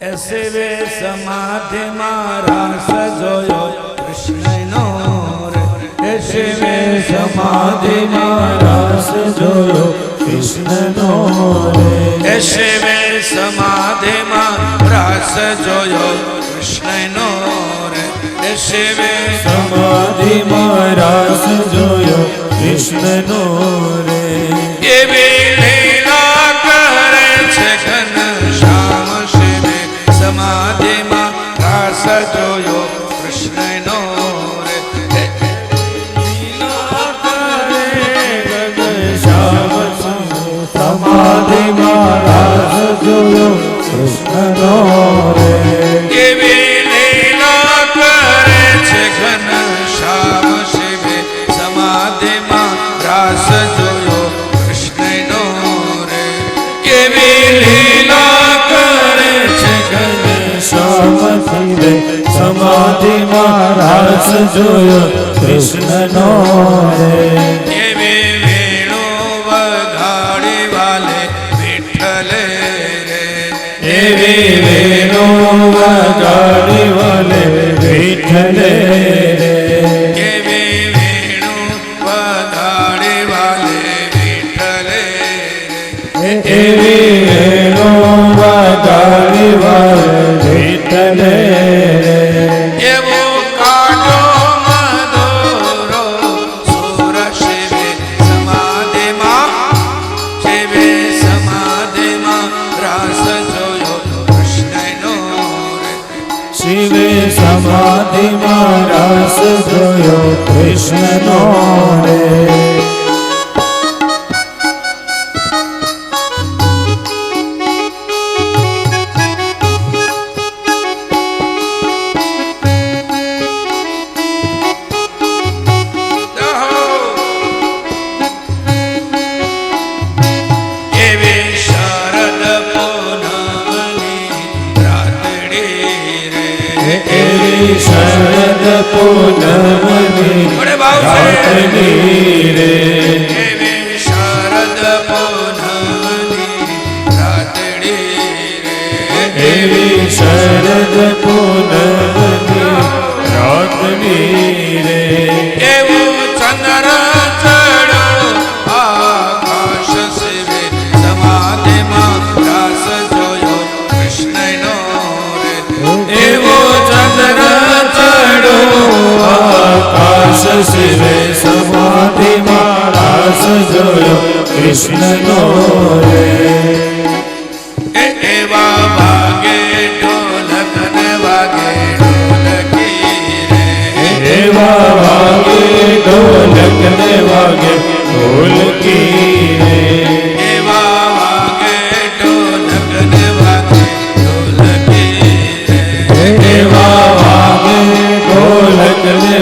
એસવે સમાધિ મારા સજોયો કૃષ્ણનો એસવે સમાધિ મારા સજોયો કૃષ્ણનો એસવે સમાધિ મારા સજોયો કૃષ્ણનો એસવે સમાધિ મારા સજોયો કૃષ્ણનો રે. રાસ જોયો કૃષ્ણનો રે એવી લીલા કરે છે શ્યામ શિવે સમાધિમાં રાસ જોયો કૃષ્ણનો રે એવી વેણો વગાડી વાલે વિઠ્ઠલે રે. એવી વેણુ વગાડી વલે વિઠ્ઠલે સમાધિમાં રાસ જોયો કૃષ્ણનો રે એવી શરદ પૂનમની. રાતની રે એવી શરદ પૂનમની રાતડી રે એવી શરદ પૂનમની રાતની રે શિવે સમાધિમાં રાસ જોયો કૃષ્ણનો રે એ એવા વાગે ઢોલક ને વાગે ઢોલકી રે એવા વાગે ઢોલક ને વાગે ઢોલકી રે એવા વાગે ઢોલક ને